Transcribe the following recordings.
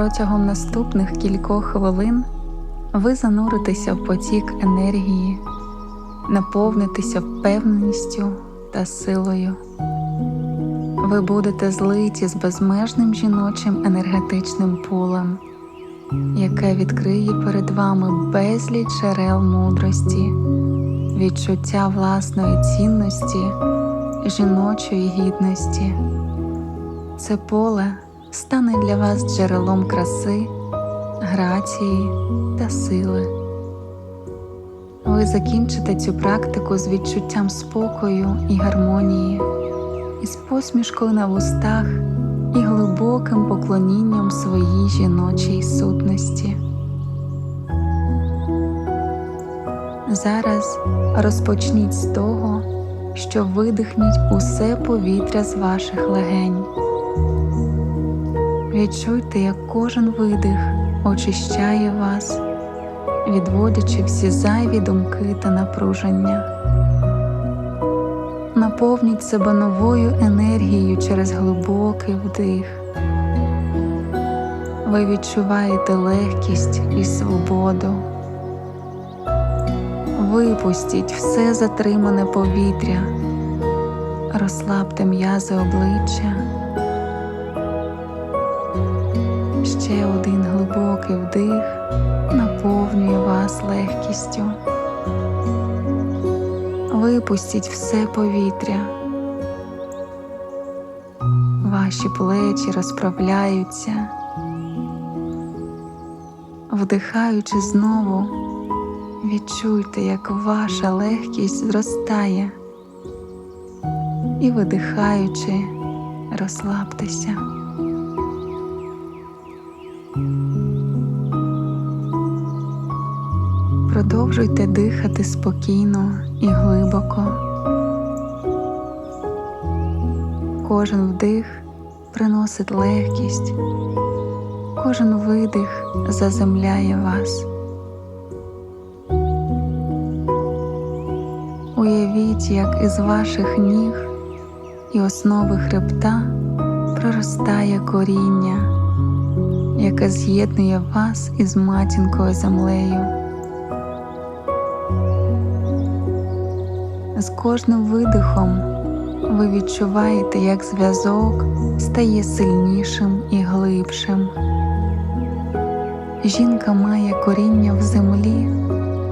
Протягом наступних кількох хвилин ви зануритеся в потік енергії, наповнитеся впевненістю та силою. Ви будете злиті з безмежним жіночим енергетичним полем, яке відкриє перед вами безліч джерел мудрості, відчуття власної цінності, жіночої гідності. Це поле стане для вас джерелом краси, грації та сили. Ви закінчите цю практику з відчуттям спокою і гармонії, із посмішкою на вустах і глибоким поклонінням своїй жіночій сутності. Зараз розпочніть з того, що видихніть усе повітря з ваших легень. Відчуйте, як кожен видих очищає вас, відводячи всі зайві думки та напруження. Наповніть себе новою енергією через глибокий вдих. Ви відчуваєте легкість і свободу. Випустіть все затримане повітря, розслабте м'язи обличчя. Ще один глибокий вдих наповнює вас легкістю. Випустіть все повітря. Ваші плечі розправляються. Вдихаючи знову, відчуйте, як ваша легкість зростає. І видихаючи, розслабтеся. Продовжуйте дихати спокійно і глибоко. Кожен вдих приносить легкість, кожен видих заземляє вас. Уявіть, як із ваших ніг і основи хребта проростає коріння, яке з'єднує вас із матінкою землею. З кожним видихом ви відчуваєте, як зв'язок стає сильнішим і глибшим. Жінка має коріння в землі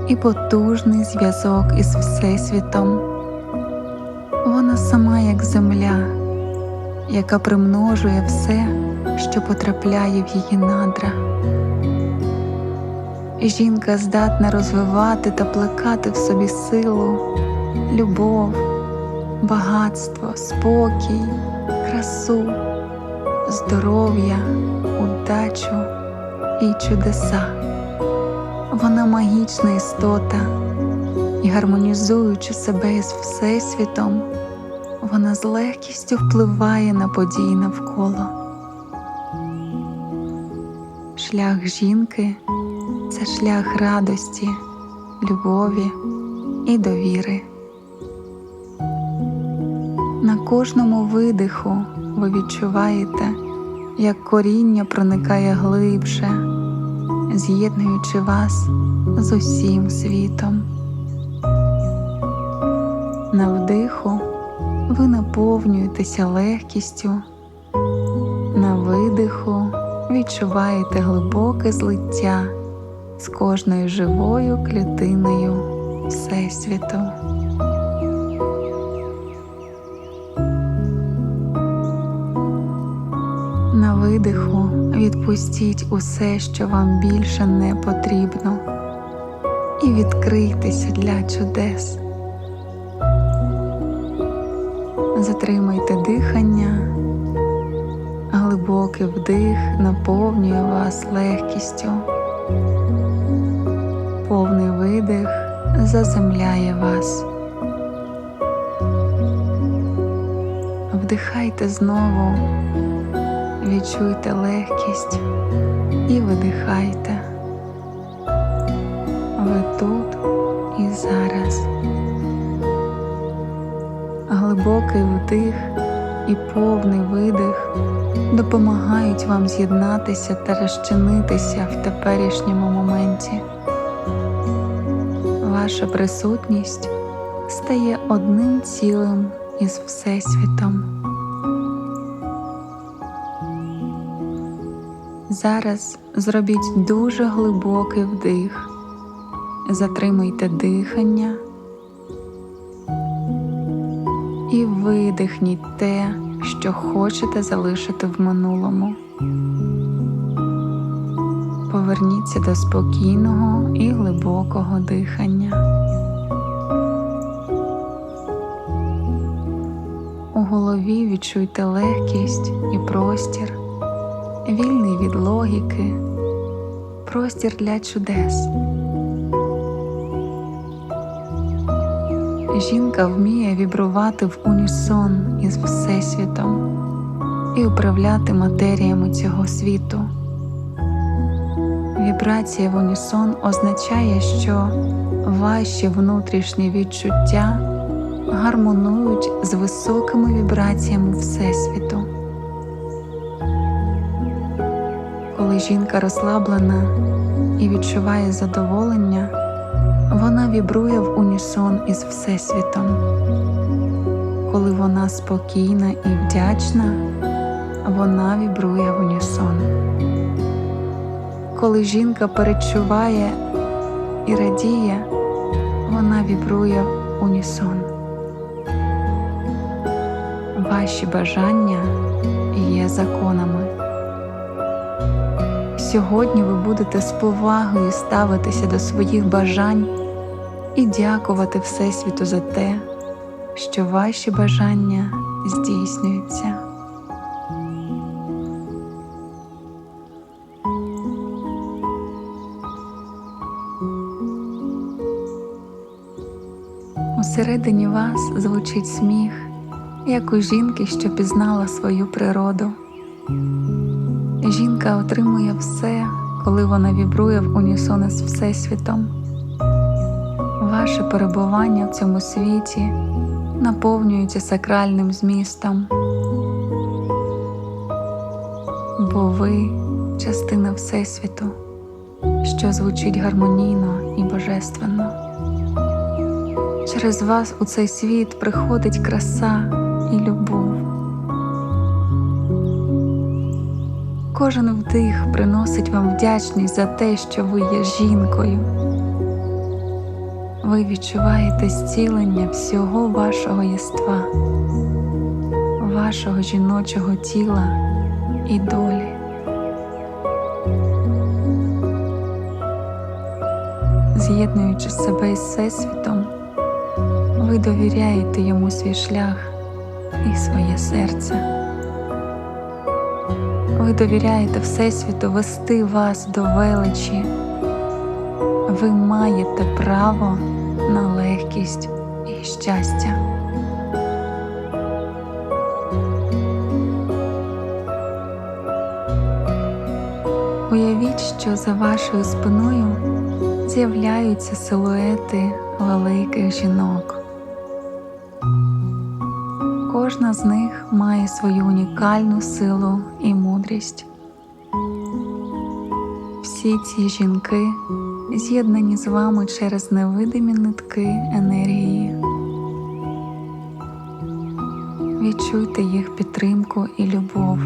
і потужний зв'язок із Всесвітом. Вона сама як земля, яка примножує все, що потрапляє в її надра. Жінка здатна розвивати та плекати в собі силу любов, багатство, спокій, красу, здоров'я, удачу і чудеса. Вона магічна істота, і гармонізуючи себе з Всесвітом, вона з легкістю впливає на події навколо. Шлях жінки це шлях радості, любові і довіри. На кожному видиху ви відчуваєте, як коріння проникає глибше, з'єднуючи вас з усім світом. На вдиху ви наповнюєтеся легкістю, на видиху відчуваєте глибоке злиття з кожною живою клітиною Всесвіту. Видиху відпустіть усе, що вам більше не потрібно, і відкрийтеся для чудес. Затримайте дихання, глибокий вдих наповнює вас легкістю, повний видих заземляє вас. Вдихайте знову відчуйте легкість і видихайте. Ви тут і зараз. Глибокий вдих і повний видих допомагають вам з'єднатися та розчинитися в теперішньому моменті. Ваша присутність стає одним цілим із Всесвітом. Зараз зробіть дуже глибокий вдих, затримуйте дихання і видихніть те, що хочете залишити в минулому. Поверніться до спокійного і глибокого дихання. У голові відчуйте легкість і простір, вільний від логіки, простір для чудес. Жінка вміє вібрувати в унісон із Всесвітом і управляти матеріями цього світу. Вібрація в унісон означає, що ваші внутрішні відчуття гармонують з високими вібраціями Всесвіту. Жінка розслаблена і відчуває задоволення, вона вібрує в унісон із Всесвітом. Коли вона спокійна і вдячна, вона вібрує в унісон. Коли жінка перечуває і радіє, вона вібрує в унісон. Ваші бажання є законами. Сьогодні ви будете з повагою ставитися до своїх бажань і дякувати Всесвіту за те, що ваші бажання здійснюються. Усередині вас звучить сміх, як у жінки, що пізнала свою природу. Жінка отримує все, коли вона вібрує в унісон із Всесвітом. Ваше перебування в цьому світі наповнюється сакральним змістом, бо ви частина Всесвіту, що звучить гармонійно і божественно. Через вас у цей світ приходить краса і любов. Кожен вдих приносить вам вдячність за те, що ви є жінкою. Ви відчуваєте зцілення всього вашого єства, вашого жіночого тіла і долі. З'єднуючи себе із Всесвітом, ви довіряєте йому свій шлях і своє серце. Ви довіряєте Всесвіту вести вас до величі. Ви маєте право на легкість і щастя. Уявіть, що за вашою спиною з'являються силуети великих жінок. Кожна з них має свою унікальну силу і мудрість. Всі ці жінки з'єднані з вами через невидимі нитки енергії. Відчуйте їх підтримку і любов.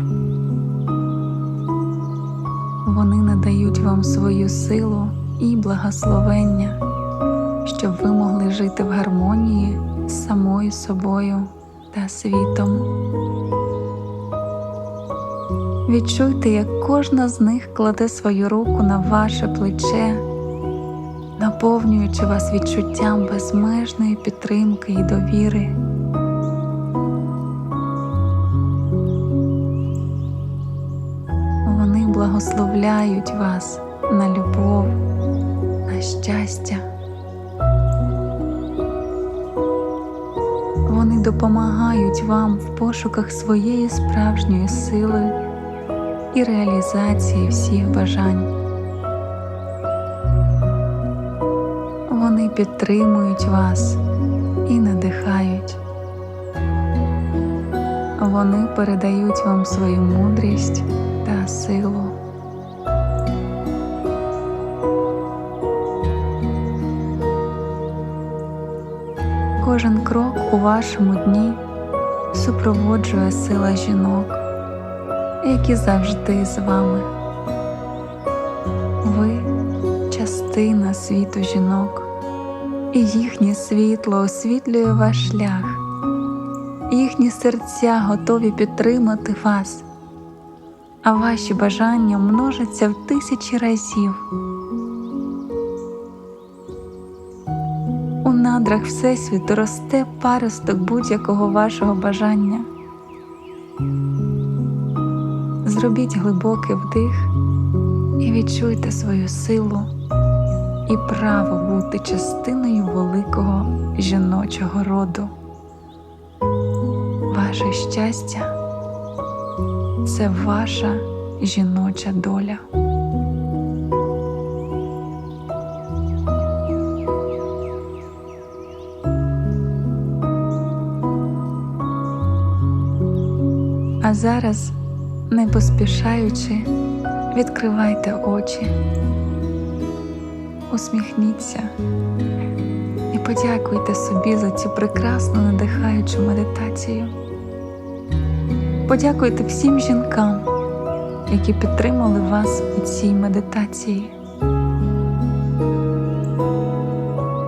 Вони надають вам свою силу і благословення, щоб ви могли жити в гармонії з самою собою та світом. Відчуйте, як кожна з них кладе свою руку на ваше плече, наповнюючи вас відчуттям безмежної підтримки і довіри. Вони благословляють вас на любов, на щастя. Вони допомагають вам в пошуках своєї справжньої сили і реалізації всіх бажань. Вони підтримують вас і надихають. Вони передають вам свою мудрість та силу. Кожен крок у вашому дні супроводжує сила жінок, які завжди з вами. Ви частина світу жінок, і їхнє світло освітлює ваш шлях, їхні серця готові підтримати вас, а ваші бажання множаться в тисячі разів. У надрах Всесвіту росте паросток будь-якого вашого бажання. Зробіть глибокий вдих і відчуйте свою силу і право бути частиною великого жіночого роду. Ваше щастя це ваша жіноча доля. Зараз, не поспішаючи, відкривайте очі, усміхніться і подякуйте собі за цю прекрасну надихаючу медитацію. Подякуйте всім жінкам, які підтримали вас у цій медитації.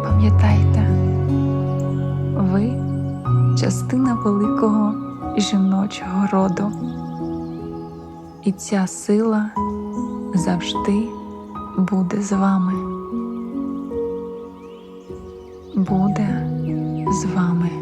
Пам'ятайте, ви частина великого жіночого роду, і ця сила завжди буде з вами. Буде з вами.